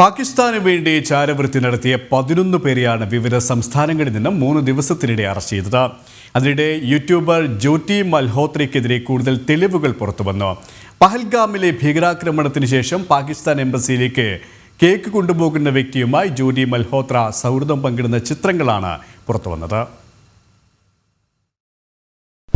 പാകിസ്ഥാന് വേണ്ടി ചാരവൃത്തി നടത്തിയ പതിനൊന്ന് പേരെയാണ് വിവിധ സംസ്ഥാനങ്ങളിൽ നിന്നും മൂന്ന് ദിവസത്തിനിടെ അറസ്റ്റ് ചെയ്തത്. അതിനിടെ യൂട്യൂബർ ജ്യോതി മൽഹോത്രയ്ക്കെതിരെ കൂടുതൽ തെളിവുകൾ പുറത്തുവന്നു. പഹൽഗാമിലെ ഭീകരാക്രമണത്തിന് ശേഷം പാകിസ്ഥാൻ എംബസിയിലേക്ക് കേക്ക് കൊണ്ടുപോകുന്ന വ്യക്തിയുമായി ജ്യോതി മൽഹോത്ര സൗഹൃദം പങ്കിടുന്ന ചിത്രങ്ങളാണ് പുറത്തുവന്നത്.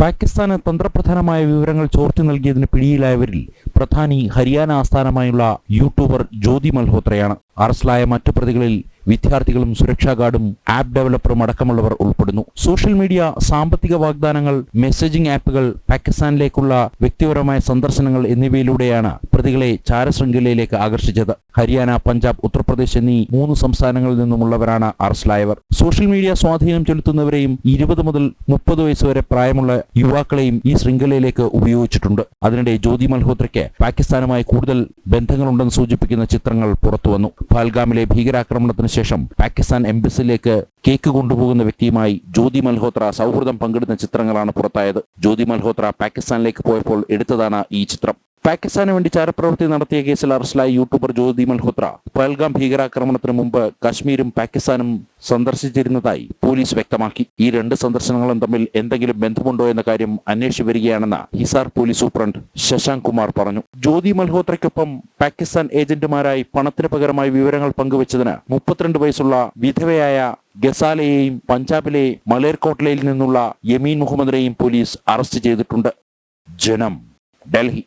പാകിസ്ഥാന് തന്ത്രപ്രധാനമായ വിവരങ്ങൾ ചോർത്തി നൽകിയതിന് പിടിയിലായവരിൽ പ്രധാനി ഹരിയാന ആസ്ഥാനമായുള്ള യൂട്യൂബർ ജ്യോതി മൽഹോത്രയാണ്. അറസ്റ്റിലായ മറ്റു പ്രതികളിൽ വിദ്യാർത്ഥികളും സുരക്ഷാ ഗാർഡും ആപ്പ് ഡെവലപ്പറും അടക്കമുള്ളവർ ഉൾപ്പെടുന്നു. സോഷ്യൽ മീഡിയ സാമ്പത്തിക വാഗ്ദാനങ്ങൾ മെസ്സേജിംഗ് ആപ്പുകൾ പാകിസ്ഥാനിലേക്കുള്ള വ്യക്തിപരമായ സന്ദർശനങ്ങൾ എന്നിവയിലൂടെയാണ് പ്രതികളെ ചാരശൃംഖലയിലേക്ക് ആകർഷിച്ചത്. ഹരിയാന പഞ്ചാബ് ഉത്തർപ്രദേശ് എന്നീ മൂന്ന് സംസ്ഥാനങ്ങളിൽ നിന്നുമുള്ളവരാണ് അറസ്റ്റിലായവർ. സോഷ്യൽ മീഡിയ സ്വാധീനം ചെലുത്തുന്നവരെയും ഇരുപത് മുതൽ മുപ്പത് വയസ്സ് വരെ പ്രായമുള്ള യുവാക്കളെയും ഈ ശൃംഖലയിലേക്ക് ഉപയോഗിച്ചിട്ടുണ്ട്. അതിനിടെ ജ്യോതി മൽഹോത്രയ്ക്ക് പാകിസ്ഥാനുമായി കൂടുതൽ ബന്ധങ്ങളുണ്ടെന്ന് സൂചിപ്പിക്കുന്ന ചിത്രങ്ങൾ പുറത്തുവന്നു. പാൽഗാമിലെ ഭീകരാക്രമണത്തിന് ശേഷം പാകിസ്ഥാൻ എംബസിയിലേക്ക് കേക്ക് കൊണ്ടുപോകുന്ന വ്യക്തിയുമായി ജ്യോതി മൽഹോത്ര സൗഹൃദം പങ്കിടുന്ന ചിത്രങ്ങളാണ് പുറത്തായത്. ജ്യോതി മൽഹോത്ര പാകിസ്ഥാനിലേക്ക് പോയപ്പോൾ എടുത്തതാണ് ഈ ചിത്രം. പാകിസ്ഥാന് വേണ്ടി ചാരപ്രവൃത്തി നടത്തിയ കേസിൽ അറസ്റ്റിലായ യൂട്യൂബർ ജ്യോതി മൽഹോത്ര. പഹൽഗാം ഭീകരാക്രമണത്തിന് മുമ്പ് കാശ്മീരും പാകിസ്ഥാനും സന്ദർശിച്ചിരുന്നതായി പോലീസ് വ്യക്തമാക്കി. ഈ രണ്ട് സന്ദർശനങ്ങളും തമ്മിൽ എന്തെങ്കിലും ബന്ധമുണ്ടോ എന്ന കാര്യം അന്വേഷിച്ചു വരികയാണെന്ന് ഹിസാർ പോലീസ് സൂപ്രണ്ട് ശശാങ്ക് കുമാർ പറഞ്ഞു. ജ്യോതി മൽഹോത്രയ്ക്കൊപ്പം പാകിസ്ഥാൻ ഏജന്റുമാരായി പണത്തിന് പകരമായി വിവരങ്ങൾ പങ്കുവച്ചതിന് മുപ്പത്തിരണ്ട് വയസ്സുള്ള വിധവയായ ഗസാലയെയും പഞ്ചാബിലെ മലേർകോട്ട്ലയിൽ നിന്നുള്ള യമീൻ മുഹമ്മദിനെയും പോലീസ് അറസ്റ്റ് ചെയ്തിട്ടുണ്ട്. ജനം ഡൽഹി.